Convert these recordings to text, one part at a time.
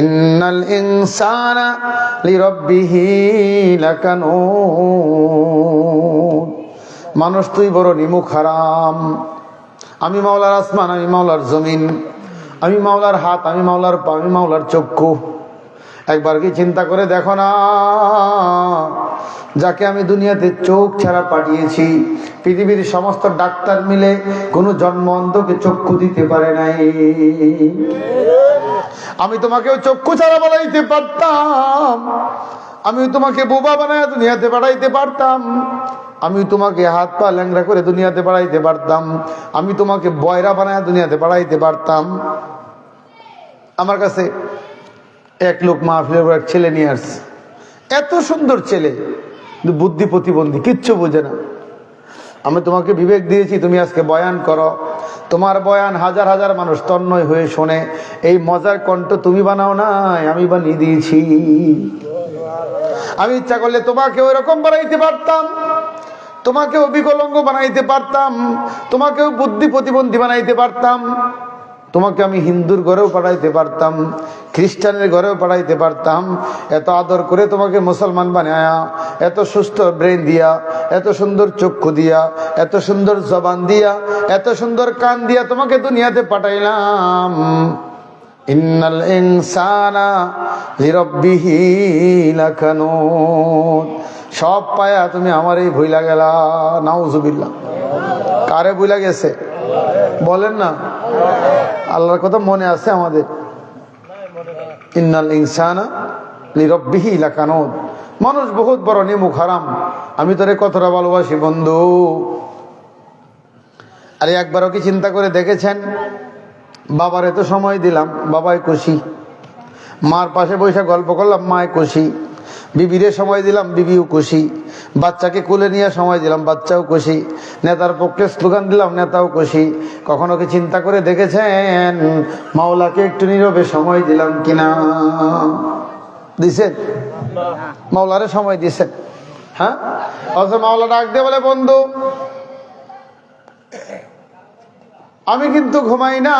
ইন্নাল ইনসানা লিরাব্বিহি লাকানুদ মানুষ তুই বড় নিমুখ হারাম। আমি মাওলার আসমান, আমি মাওলার জমিন, আমি মাওলার হাত, আমি মাওলার পা, আমি মাওলার চক্ষু। একবার কি চিন্তা করে দেখো না? যাকে আমি দুনিয়াতে চোখ ছাড়া পাঠিয়েছি, পৃথিবীর সমস্ত ডাক্তার মিলে কোনো জন্ম অন্ধকে চক্ষু দিতে পারে নাই। আমি তোমাকেও চক্ষু ছাড়া বানাইতে পারতাম। আমি তোমাকে বোবা বানায় দুনিয়াতে পাঠাইতে পারতাম। আমি তোমাকে হাত পা ল্যাংড়া করে দুনিয়াতে বাড়াইতে পারতাম। আমি তোমাকে বয়রা বানায় দুনিয়াতে বাড়াইতে পারতাম। আমার কাছে এক লোক মাহফিলের এক ছেলে নিয়ে আসছে। এত সুন্দর ছেলে, কিন্তু বুদ্ধি প্রতিবন্ধী, কিচ্ছু বোঝে না। আমি তোমাকে বিবেক দিয়েছি, তুমি আজকে বয়ান করো। তোমার বয়ান হাজার হাজার মানুষ তন্ময় হয়ে শোনে, এই মজার কণ্ঠ তুমি বানাও নাই, আমি বানিয়ে দিয়েছি। আমি ইচ্ছা করলে তোমাকে ওই রকম বানাইতে পারতাম, তোমাকেও বিকলঙ্গ বানাইতে পারতাম, তোমাকেও বুদ্ধি প্রতিবন্ধী বানাইতে পারতাম। তোমাকে আমি হিন্দুর ঘরেও পাঠাইতে পারতাম, খ্রিস্টানের ঘরেও পাঠাইতে পারতাম। এত আদর করে তোমাকে মুসলমান বানায়া, এত সুস্থ ব্রেন দিয়া, এত সুন্দর চক্ষু দিয়া, এত সুন্দর জবান দিয়া, এত সুন্দর কান দিয়া তোমাকে দুনিয়াতে পাঠাইলাম। ইন্নাল ইনসানা সব পায়া তুমি আমার এই ভুইলা গেলা। নাউজুবিল্লাহ। কারে ভুইলা গেছে? বলেন না। আল্লাহর কথা মনে আছে আমাদের। ইন্নাল ইনসানা লিরব্বিহি লাকানুত মানুষ বহুত বড়, নিমুখ, হারাম। আমি তোরে কতটা ভালোবাসি, বন্ধু। আরে একবারও কি চিন্তা করে দেখেছেন? বাবার এত সময় দিলাম, বাবাই খুশি। মার পাশে বসে গল্প করলাম মায় খুশি। বিবিরে সময় দিলাম, বিবিও খুশি। বাচ্চাকে কুলে নিয়ে সময় দিলাম, বাচ্চাও খুশি। নেতার পক্ষে স্লোগান দিলাম, নেতাও খুশি। কখনো কি চিন্তা করে দেখেছেন? মাওলাকে একটু নীরবে সময় দিলাম কিনা? দিছেন? মাওলারে সময় দিছেন। হ্যাঁ? অথচ মাওলা ডাক দিয়ে বলে, বন্ধু, আমি কিন্তু ঘুমাই না।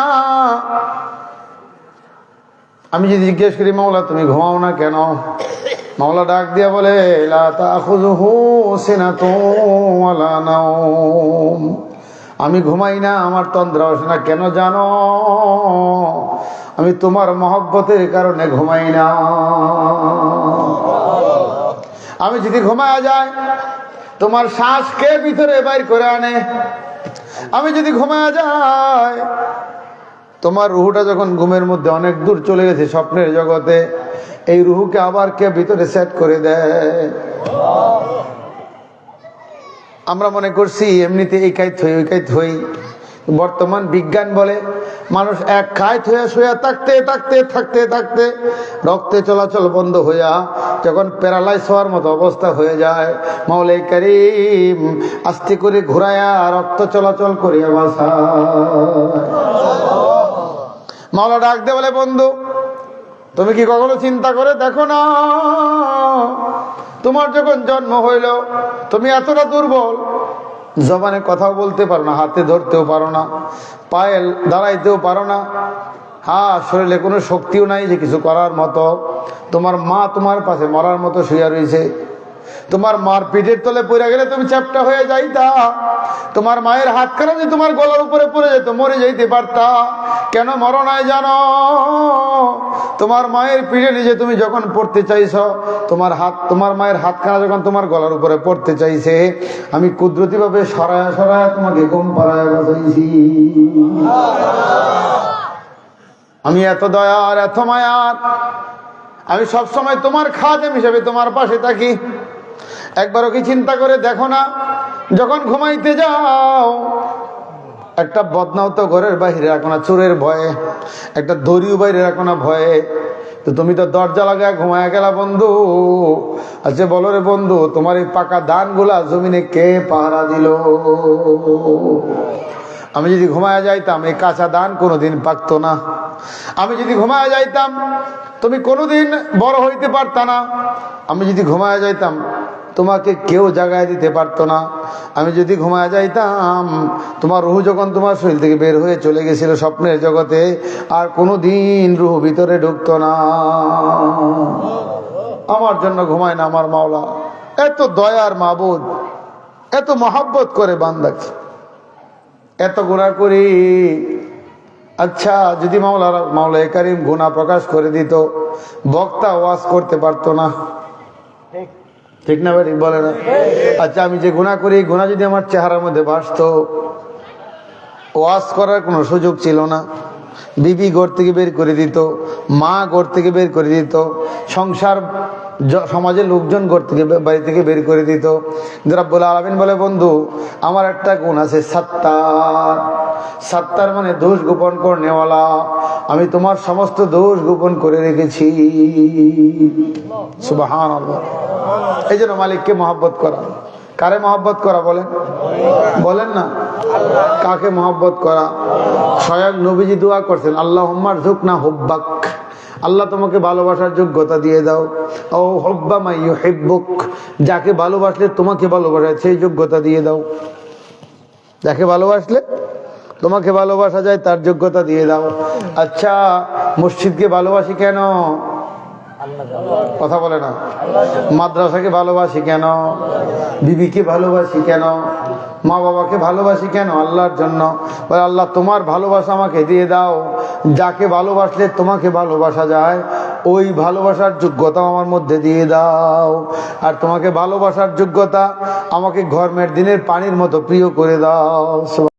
আমি যদি জিজ্ঞেস করি, মাওলা, তুমি ঘুমাও না কেন? মাওলা ডাক দিয়া বলে আমি ঘুমাই না, আমার তন্দ্র আসে না। কেন জানো? আমি তোমার মহব্বতের কারণে ঘুমাই না। আমি যদি ঘুমায়া যায় তোমার শ্বাসকে ভিতরে বাইর করে আনে? আমি যদি ঘুমায়া যায় তোমার রুহুটা যখন ঘুমের মধ্যে অনেক দূর চলে গেছে স্বপ্নের জগতে এই রুহুকে আবার কে ভিতরে সেট করে দেয়? আমরা মনে করছি এমনিতে এই কাইত হই, ওই কাইত হই। বর্তমান বিজ্ঞান বলে, মানুষ এক কায়ত হইয়া শুয়া থাকতে থাকতে থাকতে থাকতে রক্তে চলাচল বন্ধ হইয়া যখন প্যারালাইজ হওয়ার মতো অবস্থা হয়ে যায় মাওলাই করিম আস্তে করে ঘুরায়া রক্ত চলাচল করিয়া বাসা মাওলা ডাক দে বলে, বন্ধু তুমি কি কখনো চিন্তা করে দেখো না? তোমার যখন জন্ম হইল, তুমি এতটা দুর্বল, জবানে কথাও বলতে পারো না, হাতে ধরতেও পারো না, পায়ে দাঁড়াইতেও পারো না। হ্যাঁ শরীরে কোনো শক্তিও নাই যে কিছু করার মতো। তোমার মা তোমার পাশে মরার মতো শুয়ে রয়েছে তোমার মার পিঠের তলে পড়ে গেলে তুমি চ্যাপটা হয়ে যাইতা। তোমার মায়ের হাত খানা যে তোমার গলার উপরে পড়ে যেত, মরে যাইতে পারতা। কেন মরো নাই জানো? তোমার মায়ের পিঠে নিজে তুমি যখন পড়তে চাইছ, তোমার হাত, তোমার মায়ের হাতখানা যখন তোমার গলার উপরে পড়তে চাইছে, আমি কুদরতি ভাবে সরায়া সরায়া তোমাকে গম পাড়ায় আমি এত দয়ার এত মায়ার আমি সব সময় তোমার খাদেম হিসেবে তোমার পাশে থাকি। একবারও কি চিন্তা করে দেখো না, যখন ঘুমাইতে যাও একটা বদনাও তো ঘরের বাইরে রাখো না, চোরের ভয়ে। একটা দড়িও বাইরে রাখো না ভয়ে। তো তুমি তো দরজা লাগায় ঘুমায় গেলা বন্ধু। আচ্ছা বলো রে বন্ধু, তোমার এই পাকা ধানগুলা জমিনে কে পাহারা দিল? আমি যদি ঘুমায়া যাইতাম, এই কাঁচা ধান কোনোদিন পাকতো না। আমি যদি ঘুমায়া যাইতাম, তুমি কোনোদিন বড় হইতে পারতা না। আমি যদি ঘুমায়া যাইতাম তোমাকে কেউ জাগায় দিতে পারতো না। আমি যদি ঘুমায় যাইতাম, তোমার রুহু যখন তোমার শরীর থেকে বের হয়ে চলে গেছিল স্বপ্নের জগতে, আর কোনো দিন রুহু ভিতরে ঢুকতো না। আমার জন্য ঘুমায় না আমার মাওলা। এত দয়ার মাবুদ, এত মহাব্বত করে বান্দাকে। এত গুণা করি। আচ্ছা যদি মাওলা মাওলা কারিম গুণা প্রকাশ করে দিত, বক্তা ওয়াজ করতে পারতো না। ঠিক। না ভাই? বলে না। আচ্ছা আমি যে গুণা করি গুণা যদি আমার চেহারার মধ্যে ভাসতো, ওয়াজ করার কোনো সুযোগ ছিল না। বিবি ঘর থেকে বের করে দিত, মা ঘর থেকে বের করে দিত, সংসার সমাজের লোকজন ঘর থেকে বাড়ি থেকে বের করে দিত। রাব্বুল আলমিন বলে, বন্ধু, আমার একটা গুণ আছে, সাত্তার। সাত্তার মানে দোষ গোপন করনেওয়ালা। আমি তোমার সমস্ত দোষ গোপন করে রেখেছি। সুবাহান এই জন্য মালিককে মহাব্বত করা। কারে মহাব্বত করা বলেন? বলেন না। কাকে মহব্বত করা? স্বয়ং নবীজি দোয়া করছেন আল্লাহ হুম্মার ঝুক না হুব্বাক। আল্লাহ তোমাকে ভালোবাসার যোগ্যতা দিয়ে দাও। ও হব্বা মাই হেব্বুক যাকে ভালোবাসলে তোমাকে ভালোবাসায়, সেই যোগ্যতা দিয়ে দাও। যাকে ভালোবাসলে তোমাকে ভালোবাসা যায়, তার যোগ্যতা দিয়ে দাও। আচ্ছা মসজিদকে ভালোবাসি কেন? কথা বলে না। মাদ্রাসাকে ভালোবাসি কেন? বিবিকে ভালোবাসি কেন? মা বাবাকে ভালোবাসি কেন? আল্লাহর জন্য। আল্লাহ, তোমার ভালোবাসা আমাকে দিয়ে দাও। যাকে ভালোবাসলে তোমাকে ভালোবাসা যায়, ওই ভালোবাসার যোগ্যতা আমার মধ্যে দিয়ে দাও। আর তোমাকে ভালোবাসার যোগ্যতা আমাকে ঘর্মের দিনের পানির মতো প্রিয় করে দাও।